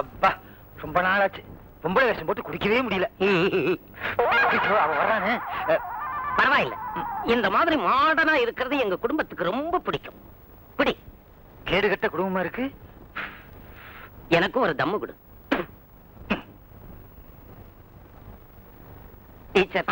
அப்பா ரொம்ப நாளாச்சு. பொம்பளை வேஷம் போட்டு குடிக்கவே முடியல. வர்றானே. பரவாயில்ல. இந்த மாதிரி மாடர்னா இருக்கிறது எங்க குடும்பத்துக்கு ரொம்ப பிடிக்கும். பிடி கேடுகட்ட குடும்பமா இருக்கு? எனக்கும் ஒரு தம்மு கொடு. டீச்சர்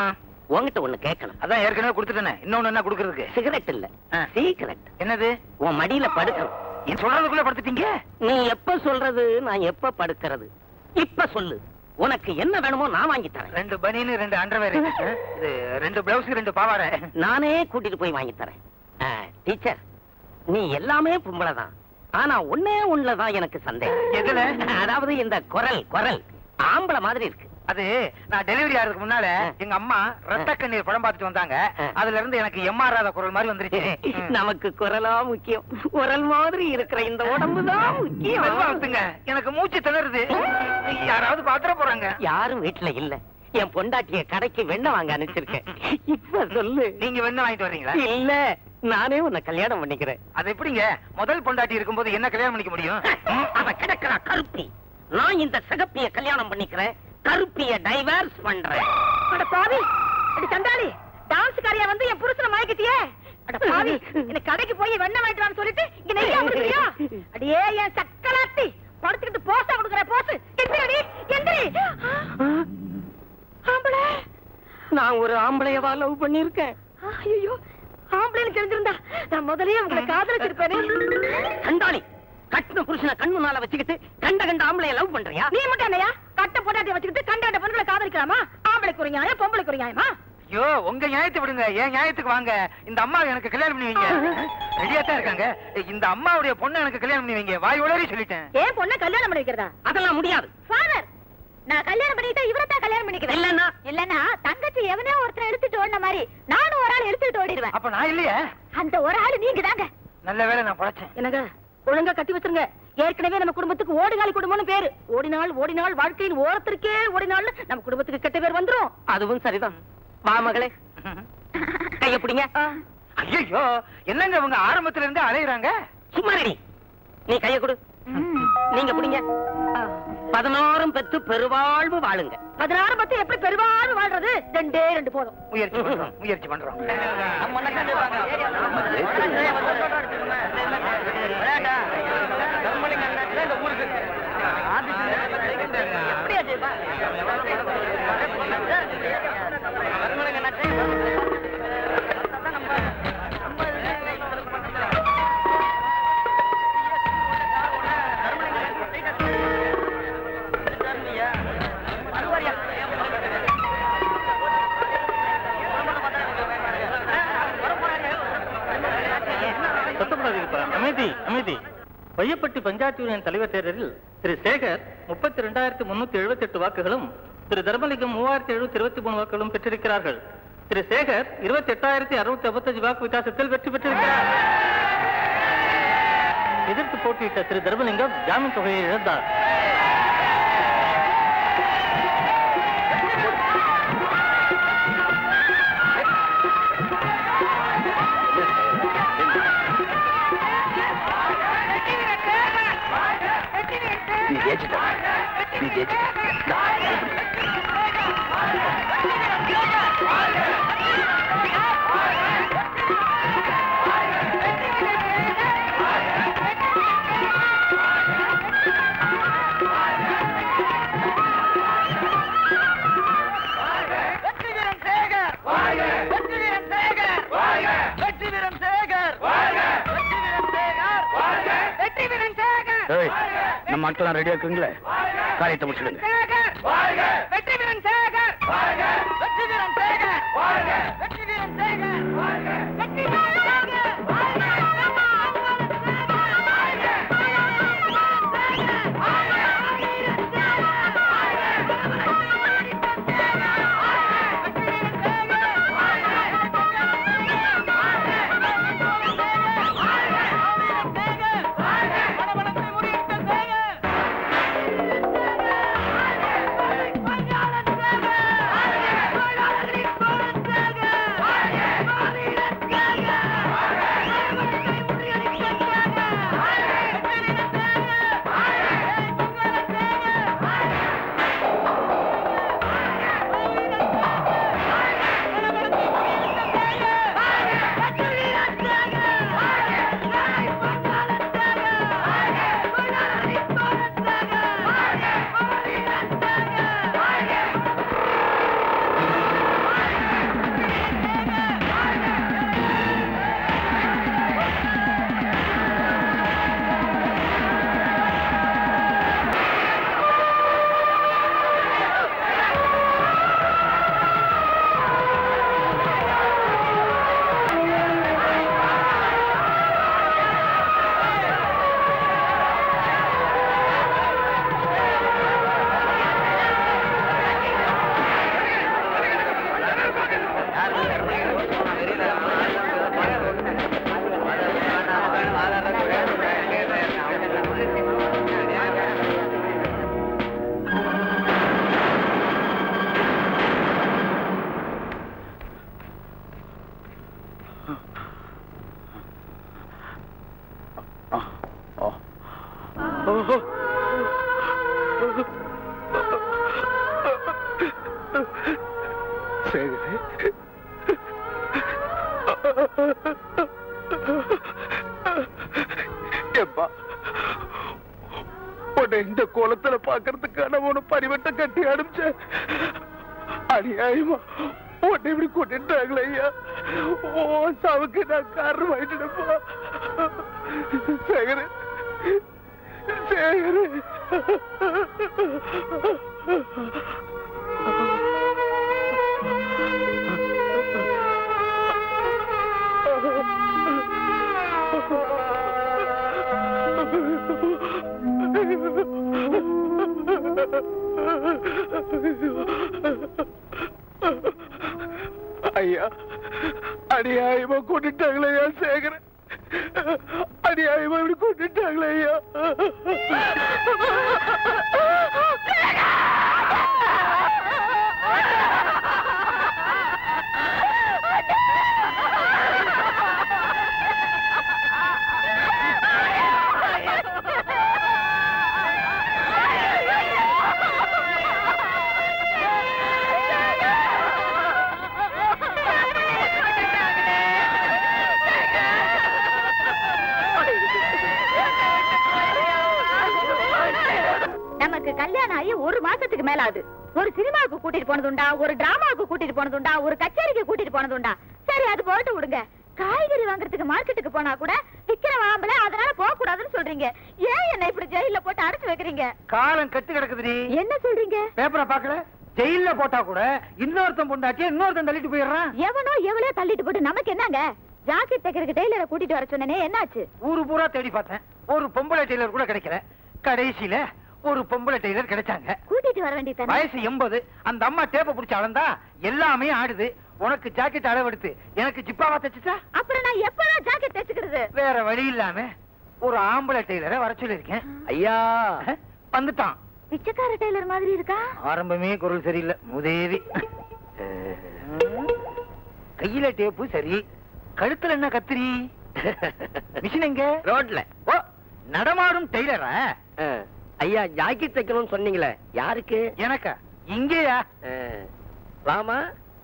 உன்கிட்ட ஒண்ணு கேட்கணும். அதான் ஏற்கனவே கொடுத்துட்டேனே. இன்னொன்னு என்ன கொடுக்கறதுக்கு? சிகரெட் இல்ல. சீக்கிரட் என்னது? உன் மடியில படுக்கணும். சொல்றதுக்குள்ள படுத்துட்டீங்க? நீ எப்ப சொல்றது? நான் எப்ப படுக்கிறது? இப்ப சொல்லு. உனக்கு என்ன வேணுமோ நான் வாங்கி தரேன். ரெண்டு பனியனு ரெண்டு அண்டர்வேர் இது ரெண்டு பிளவுஸ் ரெண்டு பாவாடை. நானே கூட்டிட்டு போய் வாங்கி தரேன். டீச்சர் நீ எல்லாமே பொம்பளை தான். ஆனா ஒண்ணே ஒண்ணுலதான் எனக்கு சந்தேகம். எதுல? அதாவது இந்த குரல் குரல் ஆம்பளை மாதிரி இருக்கு. அது நான் டெலிவரி ஆகிறதுக்கு முன்னால எங்க அம்மா ரத்த கண்ணீர் படம் பார்த்துட்டு வந்தாங்க. அதுல இருந்து எனக்கு எம்ஆர்ஆத குரல் மாதிரி வந்துருச்சு. நமக்கு குரலா முக்கியம். குரல் மாதிரி இருக்கிற இந்த உடம்பு தான் முக்கியம். எனக்கு மூச்சு திணறுது. யாராவது பாத்திர போறாங்க. யாரும் வீட்டுல இல்ல. என் பொண்டாட்டிய கடைக்கு வெண்ணெய் வாங்க அனுப்பிச்சிருக்கேன். இப்ப சொல்லு. நீங்க வெண்ணெய் வாங்கிட்டு வர்றீங்களா? இல்ல. நானே உன்னை கல்யாணம் பண்ணிக்கிறேன். அது எப்படிங்க? முதல் பொண்டாட்டி இருக்கும்போது என்ன கல்யாணம் பண்ணிக்க முடியும்? அவ கிடக்குறா கருப்பி. நான் இந்த சிகப்பிய கல்யாணம் பண்ணிக்கிறேன். கருப்பிய டைவர்ஸ் பண்றேன். அட பாவி. அடி சண்டாளி டான்ஸ் காரியா வந்து என் புருஷனை மயக்கிட்டியே? அட பாவி என்ன கடைக்கு போய் வெண்ணெய் வாங்கிட்டு வான்னு சொல்லிட்டு இங்க நெய்யா கொடுக்குறியா? அடியே என் சக்கலாத்தி படுத்துக்கிட்டு போஸ்டா கொடுக்குற போஸ் எந்திரடி எந்திரி. ஆம்பளை. நான் ஒரு ஆம்பளையவா லவ் பண்ணிருக்கேன் ஐயோ ஆம்பளைன்னு தெரிஞ்சிருந்தா நான் முதல்லயே உங்களை காதலிச்சிருப்பேனே. கண்டாளி கட்டின புருஷனை கண் முன்னால வச்சுக்கிட்டு கண்ட கண்ட ஆம்பளைய லவ் பண்றியா? நீ மட்டும் என்னையா? கட்ட பொட்டாட்டிய வச்சுக்கிட்டு கண்ட கண்ட பொண்ணுகளை காதலிக்கலாமா? ஆம்பளைக்கு ஒரு நியாயம் பொம்பளைக்கு ஒரு நியாயமா? ஐயோ உங்க நியாயத்தை விடுங்க. என் நியாயத்துக்கு வாங்க. இந்த அம்மா எனக்கு கல்யாணம் பண்ணி வைங்க. ரெடியா தான் இருக்காங்க. இந்த அம்மாவுடைய பொண்ணை எனக்கு கல்யாணம் பண்ணி வைங்க. வாய் உளறி சொல்லிட்டேன். ஏன் பொண்ணை கல்யாணம் பண்ணி வைக்கிறதா? அதெல்லாம் முடியாது. ஃபாதர் நான் கல்யாணம் பண்ணிட்டா இவரை தான் கல்யாணம் பண்ணிக்கிறேன். இல்லன்னா? இல்லன்னா தங்கச்சி எவனோ ஒருத்தர் எடுத்துட்டு ஓடின மாதிரி நானும் ஒரு ஆள் எடுத்துட்டு ஓடிடுவேன். அப்ப நான் இல்லையே? அந்த ஒரு ஆள் நீங்க தாங்க. நல்ல வேளை நான் பழைச்சேன். என்னங்க? ஒழுங்கா கட்டி வச்சிருங்க. ஏற்கனவே நம்ம குடும்பத்துக்கு ஓடினாள் குடும்பம்னு பேரு ஓடினாள் ஓடினாள் வாழ்க்கையில் ஓரத்திற்கே ஓடினாள் நம்ம குடும்பத்துக்கு கெட்ட பேர் வந்துரும் அதுவும் சரிதான் வா மகளே கைய பிடிங்க ஐயோ என்னங்க இவங்க ஆரம்பத்துல இருந்து அலையுறாங்க சும்மா நீ கைய கொடு நீங்க பிடிங்க பதினாறும் பெத்து பெருவாழ்வு வாழுங்க பதினாறு பத்து எப்படி பெருவாழ்வு வாழ்றது ரெண்டே ரெண்டு போதும் முயற்சி பண்றோம் முயற்சி பண்றோம் சத்தப்படாதீங்கப்பா அமைதி அமைதி. பையப்பட்டி பஞ்சாயத்து யூனியன் தலைவர் தேர்தலில் திரு சேகர் முப்பத்தி ரெண்டாயிரத்தி முன்னூத்தி எழுபத்தி எட்டு வாக்குகளும் திரு தர்மலிங்கம் மூவாயிரத்தி எழுநூத்தி இருபத்தி மூணு வாக்குகளும் பெற்றிருக்கிறார்கள். திரு சேகர் இருபத்தி எட்டாயிரத்தி அறுநூத்தி ஐம்பத்தஞ்சு வாக்கு வித்தியாசத்தில் வெற்றி பெற்றிருக்கிறார். எதிர்த்து போட்டியிட்ட திரு தர்மலிங்கம் ஜாமீன் தொகையை இழந்தார். நம்ம ஆட்கள்லாம் ரெடியா இருக்குங்களே? காரியத்தை முடிச்சிடுங்க. வெற்றி வீரன் சேகர்! வெற்றி வீரன் சேகர்! எப்பா உன்னை இந்த கோலத்துல பாக்குறதுக்கான உன பரிவட்ட கட்டி அனுப்பிச்ச அநியாயமா உன்னை இப்படி கொண்டுட்டாங்களே ஐயா. ஓ சாவுக்கு நான் காரணம் ஆயிட்டுப்பா சேகர் சேகர். ஒரு மாசத்துக்கு மேல ஆகுது ஒரு சினிமாவுக்கு கூட்டிட்டு போனதுண்டா ஒரு டிராமாவுக்கு கூட்டிட்டு போனதுண்டா ஒரு கச்சேரிக்கு கூட்டிட்டு போனதுண்டா. சரி அது போட்டு விடுங்க. காய்கறி வாங்குறதுக்கு மார்க்கெட்டுக்கு போனா கூட விக்கிற வாம்பல அதனால போக கூடாதுன்னு சொல்றீங்க. ஏன் என்ன இப்படி ஜெயில போட்டு அடைச்சு வைக்கிறீங்க? காலம் கெட்டு கிடக்குதுடி. என்ன சொல்றீங்க? பேப்பரை பாக்கல ஜெயில்ல போட்டா கூட இன்னொருத்தன் பொண்டாட்டிய இன்னொருத்தன் தள்ளிட்டு போயிடுறான். எவனோ எவ்வளவு தள்ளிட்டு போட்டு நமக்கு என்னங்க? ஜாக்கெட் தைக்கிறதுக்கு டெய்லரை கூட்டிட்டு வர சொன்னனே என்னாச்சு? ஊரு பூரா தேடி பார்த்தேன். ஒரு பொம்பளை டெய்லர் கூட கிடைக்கல. கடைசியில ஒரு பொம்பளை டெய்லர் கிடைச்சாங்க. கூட்டிட்டு வர வேண்டியதானே வயசு எண்பது. அந்த அம்மா டேப்ப புடிச்சு அளந்தா எல்லாமே ஆடுது. உனக்கு ஜாக்கெட் அளவெடுத்து. எனக்கு ஜிப்பாவா தச்சுச்சா? அப்புறம் நான் எப்பதான் ஜாக்கெட் தைச்சுக்கிறது? வேற வழி இல்லாம ஒரு ஆம்பளை டெய்லரை வர சொல்லிருக்கேன் ஐயா வந்துட்டான். பிச்சைக்கார டெய்லர் மாதிரி இருக்கா? ஆரம்பமே குரல் சரியில்லை. முதேவி. கையில டேப்பு சரி. கழுத்துல என்ன கத்திரி? மிஷின் எங்க? ரோட்ல. ஓ நடமாடும் டெய்லரா. ஐயா ஜாக்கெட் தைக்கணும்னு சொன்னீங்களே யாருக்கு? எனக்கா? இங்கேயா. வாமா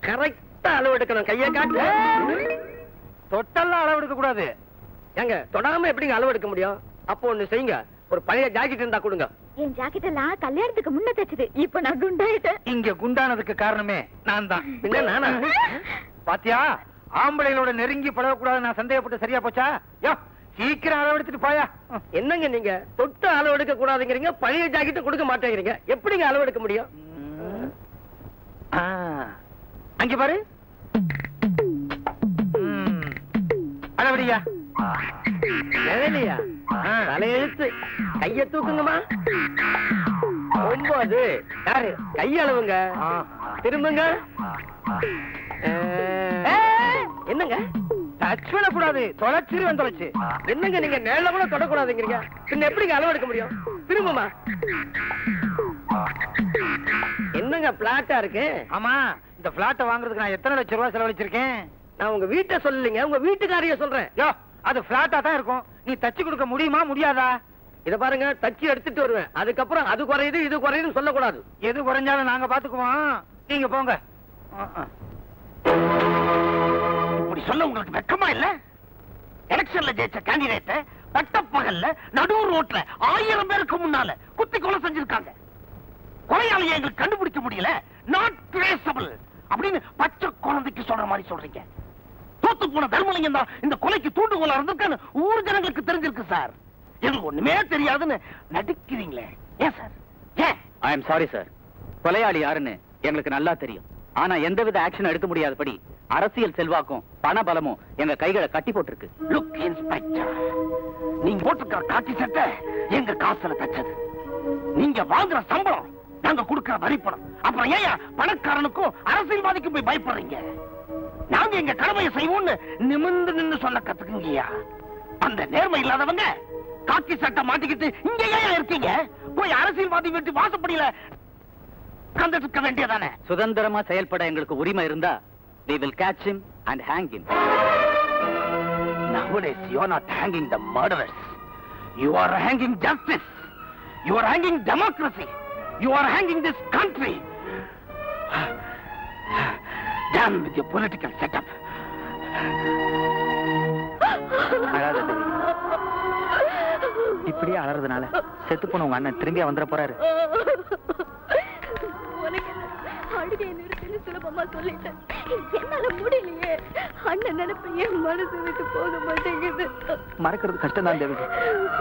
கரெக்டா அளவு எடுக்கணும் கையை காட்டு. தொட்டெல்லாம் அளவெடுக்க கூடாது. ஏங்க தொடாம எப்படிங்க அளவு எடுக்க முடியும்? அப்போ ஒண்ணு செய்யுங்க ஒரு பழைய ஜாக்கெட் இருந்தா கொடுங்க. என் ஜாக்கெட் எல்லாம் கல்யாணத்துக்கு முன்ன தைச்சது. இப்ப நான் குண்டாயிட்டேன். இங்க குண்டானதுக்கு காரணமே நான் தான். பின்ன நானா? பாத்தியா? ஆம்பளைகளோட நெருங்கி பழகக்கூடாது நான் சந்தேகப்பட்டு சரியா போச்சா? யோ சீக்கிரம் அளவெடுத்துட்டு போயா. என்னங்க நீங்க? தொட்டு அளவு எடுக்க கூடாதுங்கிறீங்க பழைய ஜாக்கெட் கொடுக்க மாட்டேங்கிறீங்க. எப்படிங்க அளவு எடுக்க முடியும்? அங்க பாரு. அளவடியா. தலையெழுத்து. கைய தூக்குங்கம்மா. ஒன்பது. யாரு? கையளவுங்க ஆ. திரும்புங்க. என்னங்க? டச் பண்ணக்கூடாது தொலைச்சிருவேன் தொலைச்சு என்னங்க நீங்க நேரில் கூட தொடக்கூடாதுங்கிறீங்க? பின்ன எப்படிங்க அளவு எடுக்க முடியும்? திரும்புமா. என்னங்க பிளாட்டா இருக்கு? ஆமா இந்த பிளாட்ட வாங்குறதுக்கு நான் எத்தனை லட்சம் ரூபாய் செலவழிச்சிருக்கேன்? நான் உங்க வீட்டை சொல்லலைங்க உங்க வீட்டுக்காரிய சொல்றேன். யோ அது பிளாட்டா தான் இருக்கும். நீ தச்சு கொடுக்க முடியுமா முடியாதா? இத பாருங்க தச்சு எடுத்துட்டு வருவேன். அதுக்கப்புறம் அது குறையுது இது குறையுதுன்னு சொல்லக்கூடாது. எது குறைஞ்சாலும் நாங்க பாத்துக்குவோம். நீங்க போங்க. அப்படி ஆ. சொல்ல உங்களுக்கு வெக்கமா இல்ல? எலெக்ஷன்ல ஜெயிச்ச கேண்டிடேட்ட பட்டப்பகல்ல நடு ரோட்ல ஆயிரம் பேருக்கு முன்னால குத்தி கொலை செஞ்சிருக்காங்க. கொலையாளியை எங்களுக்கு கண்டுபிடிக்க முடியல. நாட் ட்ரேசபிள் அப்படின்னு பச்சை குழந்தைக்கு சொல்ற மாதிரி சொல்றீங்க. தோத்து போன தர்மலிங்கம் தான் இந்த கொலைக்கு தூண்டுகோலா இருந்திருக்கான்னு ஊர் ஜனங்களுக்கு தெரிஞ்சிருக்கு சார். எங்களுக்கு ஒண்ணுமே தெரியாதுன்னு நடிக்கிறீங்களே. ஏன் சார்? ஏன்? ஐ எம் சாரி சார் கொலையாளி யாருன்னு எங்களுக்கு நல்லா தெரியும். ஆனா எந்தவித ஆக்ஷன் எடுக்க முடியாதபடி அரசியல் செல்வாக்கும் பண பலமும் எங்க கைகளை கட்டி போட்டிருக்கு. லுக் இன்ஸ்பெக்டர் நீங்க போட்டிருக்கிற காக்கி சட்டை எங்க காசுல தச்சது? நீங்க வாங்குற சம்பளம் நாங்க கொடுக்கிற வரி பணம். அப்புறம் ஏன் பணக்காரனுக்கும் அரசியல்வாதிக்கும் போய் பயப்படுறீங்க? நாங்க எங்க கடமையை செய்வோம்னு நிமிர்ந்து நின்னு சொல்ல கத்துக்குங்கய்யா. அந்த நேர்மை இல்லாதவங்க காக்கி சட்டை மாட்டிக்கிட்டு இங்க ஏன் இருக்கீங்க? போய் அரசியல்வாதி வீட்டு வாசப்படியில உட்கார்ந்துட்டு இருக்க வேண்டியதானே சுதந்திரமா செயல்பட எங்களுக்கு உரிமை இருந்தா we will catch him and hang him Nowadays, you are not hanging the murderers. You are hanging justice. You are hanging democracy. You are hanging this country. Damn with your political setup. இப்படியே அலறதுனால செத்து போன உங்க அண்ணன் திரும்பி வந்துட போறாரு அழுகையை நிறுத்துன்னு சுலபமா சொல்லிட்டேன். என்னால முடியலையே. அண்ணன் நினைப்பு என் மனசு விட்டு போக மாட்டேங்குது. மறக்கிறது கஷ்டம் தான் தேவி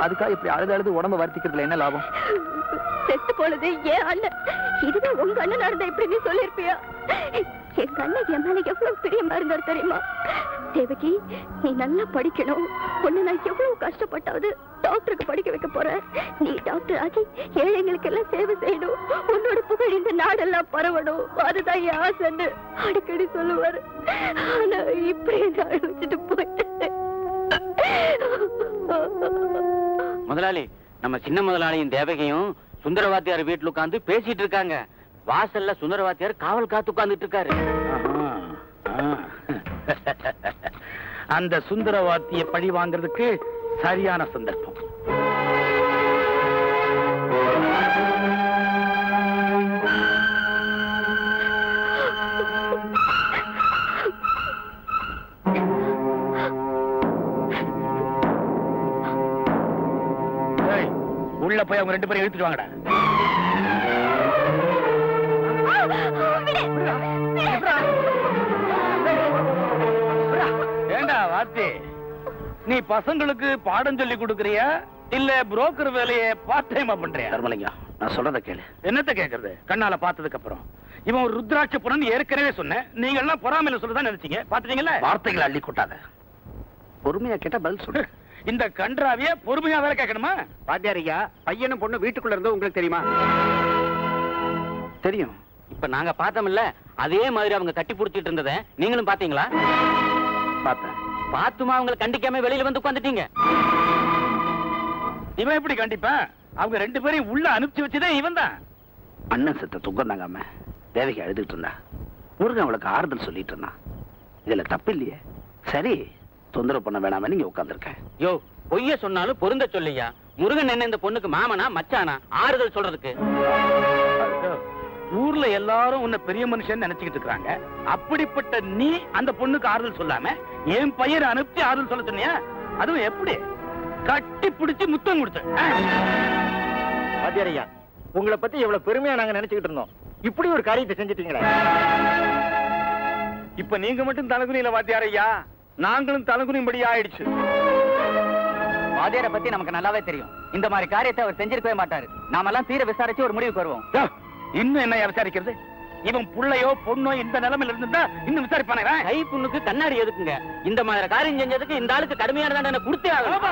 அதுக்காக இப்படி அழுது அழுது உடம்ப வருத்திக்கிறதுல என்ன லாபம்? செத்து போனது ஏன் அண்ணன். இதுவே உங்க அண்ணன் நடந்த இப்படி நீ சொல்லிருப்பியா எங்க அண்ணன் என் மேல எவ்வளவு பிரியமா இருந்தார் தெரியுமா? தேவகி நீ நல்லா படிக்கணும். உன்னை நான் எவ்வளவு கஷ்டப்பட்டாவது டாக்டருக்கு படிக்க வைக்க போறேன். நீ டாக்டர் ஆகி ஏழைங்களுக்கு எல்லாம் சேவை செய்யணும். உன்னோட புகழ் இந்த நாடெல்லாம் பரவணும். அதுதான் என் ஆசைன்னு அடிக்கடி சொல்லுவாரு. ஆனா இப்படி நான் வச்சுட்டு போயிட்டேன். முதலாளி நம்ம சின்ன முதலாளியும் தேவகையும் சுந்தரவாத்தியார் வீட்டுல உட்கார்ந்து பேசிட்டு இருக்காங்க. வாசல்ல சுந்தரவாத்தியார் காவல் காத்து உட்கார்ந்துட்டு இருக்காரு. அந்த சுந்தரவாத்திய பழி வாங்குறதுக்கு சரியான சந்தர்ப்பம். உள்ள போய் அவங்க ரெண்டு பேரும் இழுத்துட்டு வாங்கடா. ஏண்டா வாத்தி? நீ பசங்களுக்கு பாடம் சொல்லி கொடுக்கறியா? இல்ல புரோக்கர் வேலையை பார்ட் டைமா பண்றியா? தர்மலிங்கம் நான் சொல்றத கேளு. என்னத்த கேக்குறது? கண்ணால பார்த்ததுக்கு அப்புறம் இவன் ஒரு ருத்ராட்ச புறன் ஏற்கனவே சொன்னேன். நீங்க எல்லாம் பொறாமையில சொல்லதான் நினைச்சீங்க? பாத்துட்டீங்கல்ல வார்த்தைகளை அள்ளி கொட்டாத. பொறுமையா கேட்டா பதில் சொல்லு. இந்த கன்றாவிய பொறுமையா வேலை கேட்கணுமா? பாத்தியார் ஐயா பையனும் பொண்ணு வீட்டுக்குள்ள இருந்தோ உங்களுக்கு தெரியுமா? தெரியும். இப்ப நாங்க பார்த்தோம்ல அதே மாதிரி அவங்க கட்டி புடிச்சிட்டு இருந்தத நீங்களும் பாத்தீங்களா பார்த்தேன். பாத்துமா அவங்களை கண்டிக்காம வெளியில வந்து உட்காந்துட்டீங்க இவன் எப்படி கண்டிப்பான்? அவங்க ரெண்டு பேரையும் உள்ள அனுப்பிச்சு வச்சதே இவன் தான் அண்ணன் செத்த துக்கம் தாங்காம தேவகி அழுதுட்டு இருந்தா. முருகன் அவளுக்கு ஆறுதல் சொல்லிட்டு இருந்தான். இதுல தப்பு இல்லையே. சரி தொந்தரவு பண்ண வேணாம நீங்க உட்கார்ந்துருக்கேன் யோ பொய்ய சொன்னாலும் பொருந்த சொல்லியா? முருகன் என்ன இந்த பொண்ணுக்கு மாமனா மச்சானா? ஆறுதல் சொல்றதுக்கு. ஊர்ல எல்லாரும் உன்னை பெரிய மனுஷன் நினைச்சுக்கிட்டு இருக்காங்க அப்படிப்பட்ட நீ அந்த பொண்ணுக்கு ஆறுதல் சொல்லாம என் பையனை அனுப்பிச்சு ஆறுதல் சொல்ல சொன்னியா? அதுவும் எப்படி? கட்டி பிடிச்சு முத்தம் கொடுத்த. ஐயா உங்களை பத்தி எவ்வளவு பெருமையா நாங்க நினைச்சுக்கிட்டு இருந்தோம். இப்படி ஒரு காரியத்தை செஞ்சிட்டீங்களே. இப்ப நீங்க மட்டும் தலகுனியில வாத்தியார் ஐயா நாங்களும் தலகுனியும்படி ஆயிடுச்சு. வாத்தியாரை பத்தி நமக்கு நல்லாவே தெரியும். இந்த மாதிரி காரியத்தை அவர் செஞ்சிருக்கவே மாட்டாரு. நாமெல்லாம் தீர விசாரிச்சு ஒரு முடிவுக்கு வருவோம். இன்னும் என்ன விசாரிக்கிறது? இவன் புள்ளையோ பொண்ணோ இந்த நிலைமையில இருந்திருந்தா இன்னும் விசாரிப்பானே? கை புண்ணுக்கு கண்ணாடி எதுக்குங்க? இந்த மாதிரி காரியம் செஞ்சதுக்கு இந்த ஆளுக்கு கடுமையான தண்டனை கொடுத்தே ஆகணும்.